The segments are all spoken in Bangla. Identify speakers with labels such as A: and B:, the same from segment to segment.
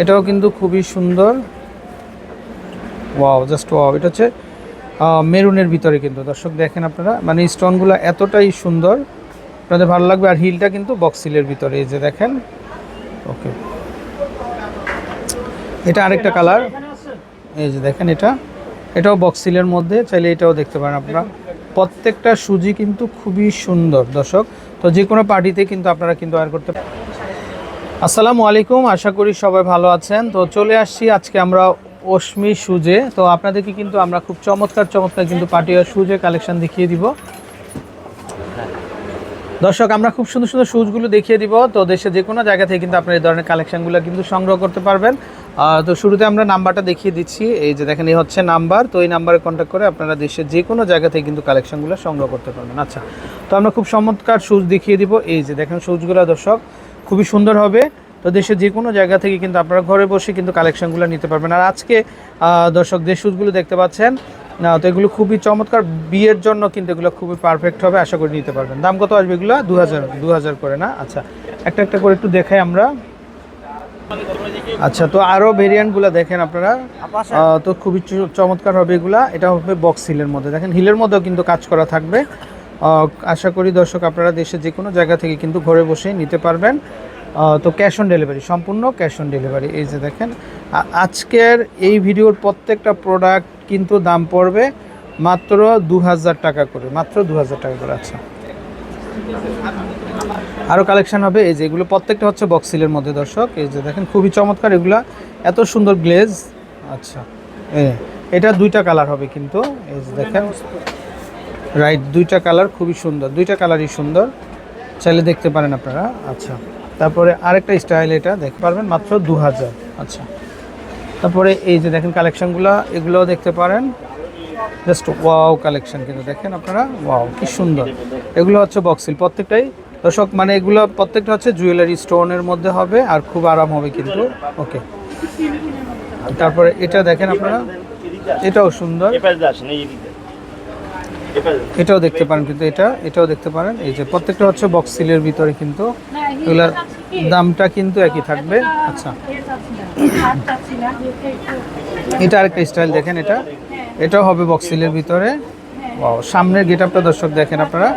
A: এটাও কিন্তু খুবই সুন্দর। ওয়াও জাস্ট ওয়াও এটা হচ্ছে মেরুনের ভিতরে কিন্তু। দর্শক দেখেন আপনারা মানে স্টোনগুলো এতটাই সুন্দর। আপনাদের ভালো লাগবে, আর হিলটা কিন্তু বক্সিলের ভিতরে, এই যে দেখেন। ওকে এটা আরেকটা কালার এই যে দেখেন এটা। এটাও বক্সিলের মধ্যে, চাইলে এটাও দেখতে পারেন আপনারা। প্রত্যেকটা সুজি কিন্তু খুবই সুন্দর, দর্শক। তো যে কোনো পার্টিতে কিন্তু আপনারা কিন্তু আর করতে পারেন। আসসালামু আলাইকুম, আশা করি সবাই ভালো আছেন। তো চলে আসছি আজকে আমরা অশ্মি সুজে। তো আপনাদেরকে কিন্তু আমরা খুব চমৎকার চমৎকার কিন্তু পাটিয়া সুজে কালেকশন দেখিয়ে দিব। দর্শক, আমরা খুব সুন্দর সুন্দর শুজগুলো দেখিয়ে দিব। তো দেশে যে কোনো জায়গা থেকে কিন্তু আপনার এই ধরনের কালেকশনগুলো কিন্তু সংগ্রহ করতে পারবেন। তো শুরুতে আমরা নাম্বারটা দেখিয়ে দিচ্ছি। এই যে দেখেন, এই হচ্ছে নাম্বার। তো এই নাম্বারে কন্ট্যাক্ট করে আপনারা দেশের যে কোনো জায়গা থেকে কিন্তু কালেকশনগুলো সংগ্রহ করতে পারবেন। আচ্ছা তো আমরা খুব চমৎকার শুজ দেখিয়ে দিব। এই যে দেখেন শুজগুলো দর্শক, খুবই সুন্দর হবে। তো দেশের যে কোনো জায়গা থেকে কিন্তু আপনারা ঘরে বসে কিন্তু কালেকশনগুলো নিতে পারবেন। আর আজকে দর্শক, যে শুজগুলো দেখতে পাচ্ছেন না তো এগুলো খুবই চমৎকার। বিয়ের জন্য কিন্তু এগুলো খুবই পারফেক্ট হবে। আশা করি নিতে পারবেন। দাম কত আসবে এগুলো? দু হাজার দু হাজার করে না? আচ্ছা একটা একটা করে একটু দেখাই আমরা। আচ্ছা তো আরও ভেরিয়েন্টগুলো দেখেন আপনারা। তো খুবই চমৎকার হবে এগুলা। এটা হবে বক্স হিলের মধ্যে। দেখেন হিলের মধ্যেও কিন্তু কাজ করা থাকবে। আশা করি দর্শক আপনারা দেশের যে কোনো জায়গা থেকে কিন্তু ঘরে বসেই নিতে পারবেন। তো ক্যাশ অন ডেলিভারি সম্পূর্ণ ক্যাশ অন ডেলিভারি এই যে দেখেন আজকের এই ভিডিওর প্রত্যেকটা প্রোডাক্ট কিন্তু দাম পড়বে মাত্র দু হাজার টাকা করে। মাত্র দু হাজার টাকা করে আচ্ছা। আরও কালেকশন হবে। এই যে এগুলো প্রত্যেকটা হচ্ছে বক্সিলের মধ্যে দর্শক। এই যে দেখেন, খুবই চমৎকার এগুলা। এত সুন্দর গ্লেজ আচ্ছা। এটা দুইটা কালার হবে কিন্তু। এই যে দেখেন। রাইট দুইটা কালার খুবই সুন্দর। দুইটা কালারই সুন্দর। চাইলে দেখতে পারেন আপনারা। আচ্ছা। তারপরে আরেকটা স্টাইল এটা দেখতে পারবেন মাত্র দু হাজার আচ্ছা। তারপরে এই যে দেখেন কালেকশনগুলো এগুলোও দেখতে পারেন। জাস্ট ওয়াও কালেকশন কিন্তু দেখেন আপনারা ওয়াও কি সুন্দর। এগুলো হচ্ছে বক্সিল প্রত্যেকটাই। দর্শক মানে এগুলো প্রত্যেকটা হচ্ছে জুয়েলারি স্টোনের মধ্যে হবে আর খুব আরাম হবে কিন্তু। ওকে তারপরে এটা দেখেন আপনারা এটাও সুন্দর। এটাও দেখতে পারেন কিন্তু এটা এটাও দেখতে পারেন। এই যে প্রত্যেকটা হচ্ছে বক্সিলের ভিতরে কিন্তু এগুলার দামটা কিন্তু একই থাকবে। আচ্ছা। এটা আরেকটা স্টাইল দেখেন এটা। এটাও হবে বক্সিলের ভিতরে। সামনের গেট আপটা দর্শক দেখেন আপনারা।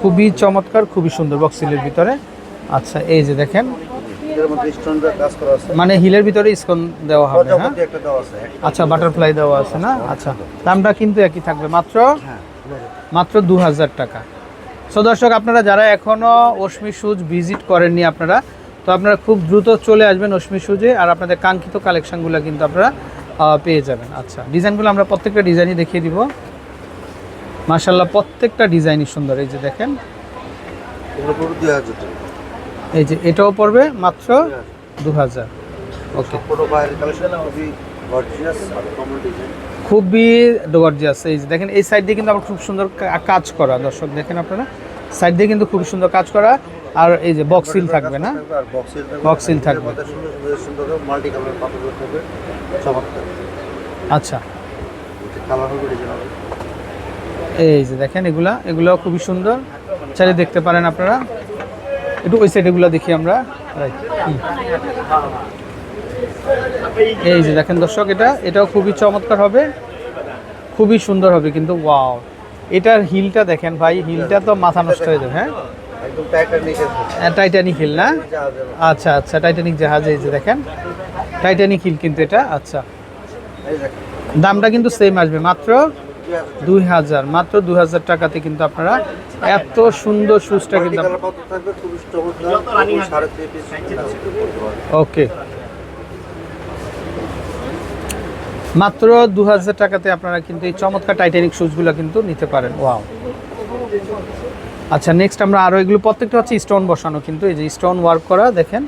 A: খুবই চমৎকার খুবই সুন্দর বক্সিলের ভিতরে। আচ্ছা এই যে দেখেন। মানে হিলের ভিতরে স্কন দেওয়া হবে হ্যাঁ?
B: আছে
A: আচ্ছা বাটারফ্লাই দেওয়া আছে না? আচ্ছা দামটা কিন্তু একই থাকবে। মাত্র
B: হ্যাঁ
A: মাত্র দু হাজার টাকা। সো দর্শক আপনারা যারা এখনও অশ্মি সুজ ভিজিট করেননি আপনারা তো আপনারা খুব দ্রুত চলে আসবেন অশ্মি সুজে আর আপনাদের কাঙ্ক্ষিত কালেকশনগুলো কিন্তু আপনারা পেয়ে যাবেন। আচ্ছা ডিজাইনগুলো আমরা প্রত্যেকটা ডিজাইনই দেখিয়ে দিব। মাশাল্লাহ প্রত্যেকটা ডিজাইনই সুন্দর। এই যে দেখেন। এই যে এটাও পড়বে মাত্র দু হাজার। ওকে।
B: খুবই গর্জিয়াস
A: এই যে দেখেন এই সাইড দিয়ে কিন্তু আবার খুব সুন্দর কাজ করা। দর্শক দেখেন আপনারা? সাইড দিয়ে কিন্তু খুব সুন্দর কাজ করা। আর এই যে বক্সিল থাকবে না?
B: বক্স বক্সিল থাকবে। মাল্টি কালার পাথর চমৎকার।
A: আচ্ছা।
B: কালার হবে
A: এই যে দেখেন এগুলা এগুলো খুবই সুন্দর। চাইলে দেখতে পারেন আপনারা। একটু ওই সাইড এগুলো দেখি আমরা। এই যে দেখেন দর্শক এটা এটাও খুবই চমৎকার হবে। খুবই সুন্দর হবে কিন্তু ওয়াও এটার হিলটা দেখেন ভাই হিলটা তো মাথা নষ্ট হয়ে যাবে হ্যাঁ? টাইটানিক হিল না? আচ্ছা আচ্ছা টাইটানিক জাহাজ এই যে দেখেন। টাইটানিক হিল কিন্তু এটা আচ্ছা। দামটা কিন্তু সেম আসবে মাত্র
B: দুই হাজার।
A: মাত্র দুই হাজার টাকাতে কিন্তু আপনারা এত সুন্দর শুজটা কিন্তু ওকে মাত্র দু হাজার টাকাতে আপনারা কিন্তু এই চমৎকার টাইটানিক শুজগুলো কিন্তু নিতে পারেন। ওয়াও আচ্ছা নেক্সট আমরা আরও এগুলো প্রত্যেকটা হচ্ছে স্টোন বসানো কিন্তু এই যে স্টোন ওয়ার্ক করা দেখেন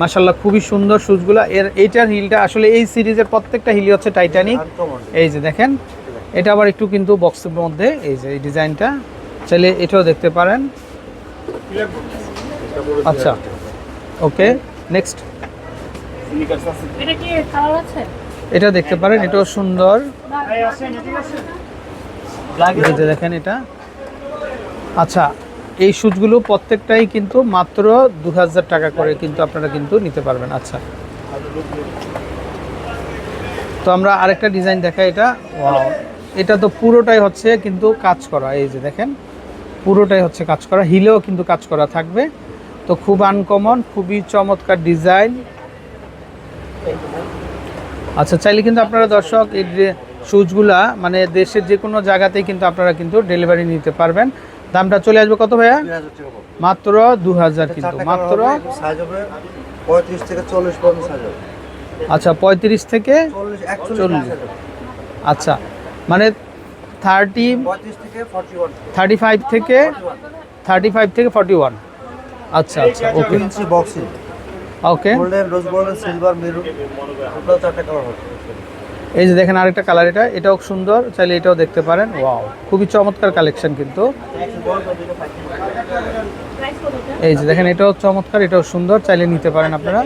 A: মাশাল্লাহ খুবই সুন্দর শুজগুলো এর এইটার হিলটা আসলে এই সিরিজের প্রত্যেকটা হিলই হচ্ছে টাইটানিক এই যে দেখেন এটা আবার একটু কিন্তু বক্সের মধ্যে এই যে এই ডিজাইনটা চাইলে এটাও দেখতে পারেন। আচ্ছা ওকে নেক্সট
C: এটা
A: দেখতে পারেন এটাও সুন্দর। দেখেন এটা। আচ্ছা এই শুজগুলো প্রত্যেকটাই কিন্তু মাত্র দু হাজার টাকা করে কিন্তু আপনারা কিন্তু নিতে পারবেন। আচ্ছা। তো আমরা আরেকটা ডিজাইন দেখাই এটা। এটা তো পুরোটাই হচ্ছে কিন্তু কাজ করা। এই যে দেখেন, পুরোটাই হচ্ছে কাজ করা। হিলেও কিন্তু কাজ করা থাকবে। তো খুব আনকমন, খুবই চমৎকার ডিজাইন। আচ্ছা চাইলে কিন্তু আপনারা দর্শক এই শুজগুলা মানে দেশের যে কোনো জায়গাতেই কিন্তু আপনারা কিন্তু ডেলিভারি নিতে পারবেন। দামটা চলে আসবে কত ভাইয়া। মাত্র দু হাজার কিন্তু মাত্র
B: পঁয়ত্রিশ থেকে চল্লিশ
A: আচ্ছা পঁয়ত্রিশ থেকে
B: চল্লিশ
A: আচ্ছা মানে থার্টি থার্টি ফাইভ থেকে থার্টি ফাইভ থেকে ফর্টি ওয়ান আচ্ছা আচ্ছা okay
B: boxing
A: okay
B: golden rose golden silver maroon total চারটে কালার হবে।
A: এই যে দেখেন আরেকটা কালার এটা এটাও সুন্দর চাইলে এটাও দেখতে পারেন। ওয়াও খুবই চমৎকার কালেকশন কিন্তু? এই যে দেখেন এটাও চমৎকার এটাও সুন্দর চাইলে নিতে পারেন আপনারা।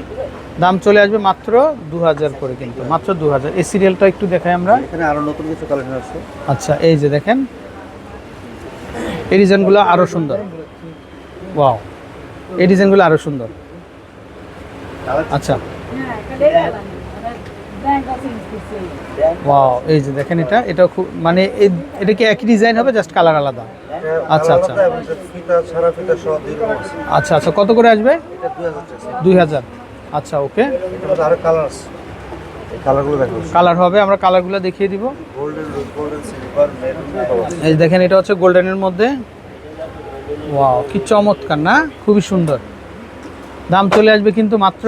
A: দাম চলে আসবে মাত্র দু হাজার করে কিন্তু মাত্র দু হাজার এই সিরিয়ালটা একটু দেখাই আমরা।
B: এখানে আরও নতুন কিছু কালেকশন আছে
A: আচ্ছা এই যে দেখেন। এই ডিজাইনগুলো আরও সুন্দর। ওয়াও এই ডিজাইনগুলো আরও সুন্দর। আচ্ছা। ওয়াও এই যে দেখেন এটা এটা খুব মানে এটা কি একই ডিজাইন হবে জাস্ট কালার আলাদা? আচ্ছা, আচ্ছা।
B: আছে।
A: আচ্ছা আচ্ছা কত করে আসবে?
B: দুই হাজার
A: আচ্ছা ওকে।
B: কালার আছে। এই কালারগুলো দেখো।
A: কালার হবে আমরা কালারগুলো দেখিয়ে দিব। এই দেখেন এটা হচ্ছে গোল্ডেনের মধ্যে। ওয়াও কি চমৎকার না? খুবই সুন্দর। দাম চলে আসবে কিন্তু মাত্র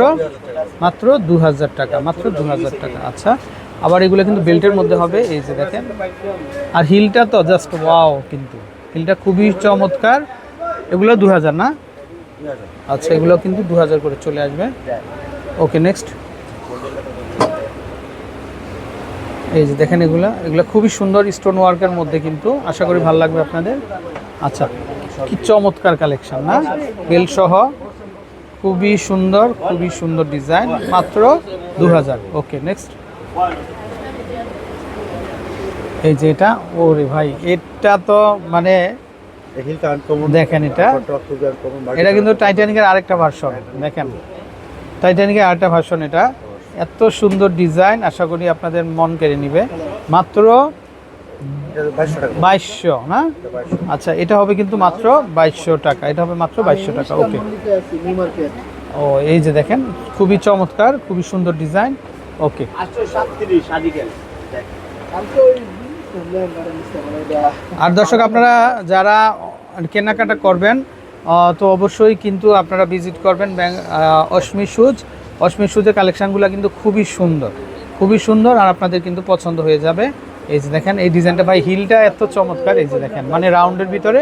A: মাত্র দু হাজার টাকা, মাত্র দু হাজার টাকা। আচ্ছা আবার এগুলো কিন্তু বেল্টের মধ্যে হবে, এই যে দেখেন। আর হিলটা তো জাস্ট ওয়াও কিন্তু। হিলটা খুবই চমৎকার। এগুলো দু হাজার না? আচ্ছা এগুলো কিন্তু দু হাজার করে চলে আসবে। ওকে নেক্সট এই যে দেখেন এগুলো এগুলো খুবই সুন্দর স্টোন ওয়ার্কের মধ্যে কিন্তু। আশা করি ভালো লাগবে আপনাদের। আচ্ছা কি চমৎকার কালেকশন না? বেল সহ। খুবই সুন্দর খুবই সুন্দর ডিজাইন মাত্র দু হাজার ওকে নেক্সট এই যে এটা ওরে ভাই এটা তো মানে দেখেন এটা। এটা কিন্তু টাইটানিকের আরেকটা ভার্সন দেখেন। টাইটানিকের আরেকটা ভার্সন এটা। এত সুন্দর ডিজাইন আশা করি আপনাদের মন কেড়ে নিবে। মাত্র
B: বাইশশো
A: না? আচ্ছা এটা হবে কিন্তু মাত্র বাইশশো টাকা। এটা হবে মাত্র বাইশশো টাকা ওকে ও এই যে দেখেন খুবই চমৎকার খুবই সুন্দর ডিজাইন ওকে আর দর্শক আপনারা যারা কেনাকাটা করবেন তো অবশ্যই কিন্তু আপনারা ভিজিট করবেন অশ্মি সুজ অশ্মি সুজের কালেকশানগুলো কিন্তু খুবই সুন্দর। খুবই সুন্দর আর আপনাদের কিন্তু পছন্দ হয়ে যাবে। এই যে দেখেন, এই ডিজাইনটা ভাই, হিলটা এত চমৎকার, এই যে দেখেন। মানে রাউন্ডের ভিতরে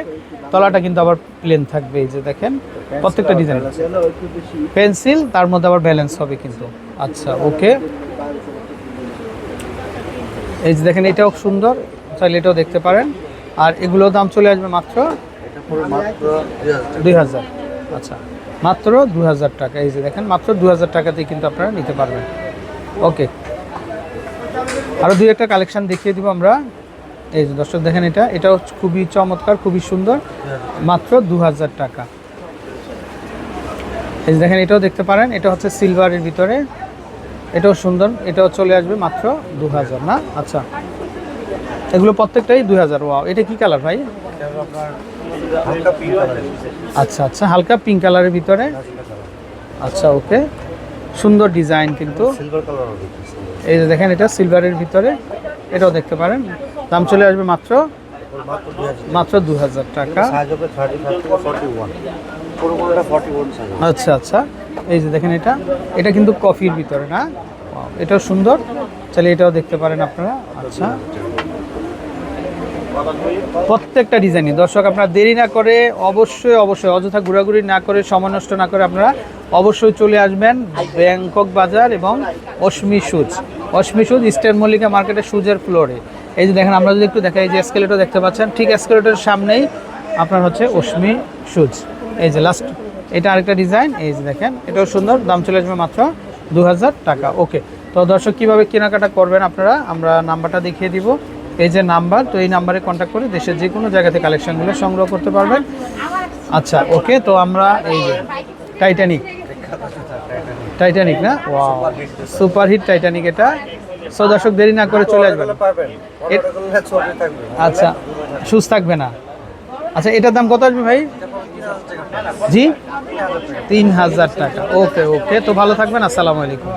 A: তলাটা কিন্তু আবার প্লেন থাকবে, এই যে দেখেন। প্রত্যেকটা ডিজাইন। পেন্সিল, তার মধ্যে আবার ব্যালেন্স হবে কিন্তু। আচ্ছা ওকে। এই যে দেখেন, এটাও সুন্দর। চাইলে এটাও দেখতে পারেন। আর এগুলোর দাম চলে আসবে মাত্র
B: দুই হাজার।
A: আচ্ছা মাত্র দু হাজার টাকা। এই যে দেখেন, মাত্র দু হাজার টাকাতেই কিন্তু আপনারা নিতে পারবেন। ওকে। আরও দুই একটা কালেকশন দেখিয়ে দিব আমরা। এই যে দর্শক দেখেন এটা এটাও খুবই চমৎকার, খুবই সুন্দর। মাত্র দু হাজার টাকা। এই দেখেন, এটাও দেখতে পারেন, এটা হচ্ছে সিলভারের ভিতরে। এটাও সুন্দর, এটাও চলে আসবে মাত্র দু হাজার না? আচ্ছা। এগুলো প্রত্যেকটাই দুই হাজার ওয়াও। এটা কি কালার ভাই? আচ্ছা আচ্ছা হালকা পিঙ্ক কালারের ভিতরে। আচ্ছা ওকে। সুন্দর ডিজাইন কিন্তু। এই যে দেখেন এটা সিলভারের ভিতরে। এটাও দেখতে পারেন। দাম চলে আসবে মাত্র
B: মাত্র
A: দু হাজার। টাকা। আচ্ছা আচ্ছা। এই যে দেখেন এটা। এটা কিন্তু কফির ভিতরে না? এটাও সুন্দর। তাহলে এটাও দেখতে পারেন আপনারা। আচ্ছা। প্রত্যেকটা ডিজাইনই দর্শক, আপনারা দেরি না করে অবশ্যই অবশ্যই অযথা ঘোরাঘুরি না করে, সময় নষ্ট না করে আপনারা অবশ্যই চলে আসবেন ব্যাংকক বাজার এবং Ashmi shoes Ashmi shoes eastern Mallika মার্কেটের সুজের ফ্লোরে এই যে দেখেন, আমরা যদি একটু দেখাই, এই যে এসকেলেটর দেখতে পাচ্ছেন, ঠিক এসকেলেটরের সামনেই আপনার হচ্ছে অশ্মি সুজ এই যে লাস্ট এটা আরেকটা ডিজাইন এই যে দেখেন, এটাও সুন্দর, দাম চলে আসবে মাত্র দু হাজার টাকা। ওকে তো দর্শক, কীভাবে কেনাকাটা করবেন আপনারা, আমরা নাম্বারটা দেখিয়ে দিব। এই যে নাম্বার তো এই নাম্বারে কন্ট্যাক্ট করে দেশের যে কোনো জায়গাতে কালেকশনগুলো সংগ্রহ করতে পারবেন। আচ্ছা ওকে তো আমরা এই যে টাইটানিক টাইটানিক না? সুপার হিট টাইটানিক এটা। সো দর্শক দেরি না করে চলে আসবেন। আচ্ছা সুস্থ থাকবে না। আচ্ছা এটার দাম কত আসবে ভাই? জি? তিন হাজার টাকা। ওকে ওকে তো ভালো থাকবেন আসসালামু আলাইকুম।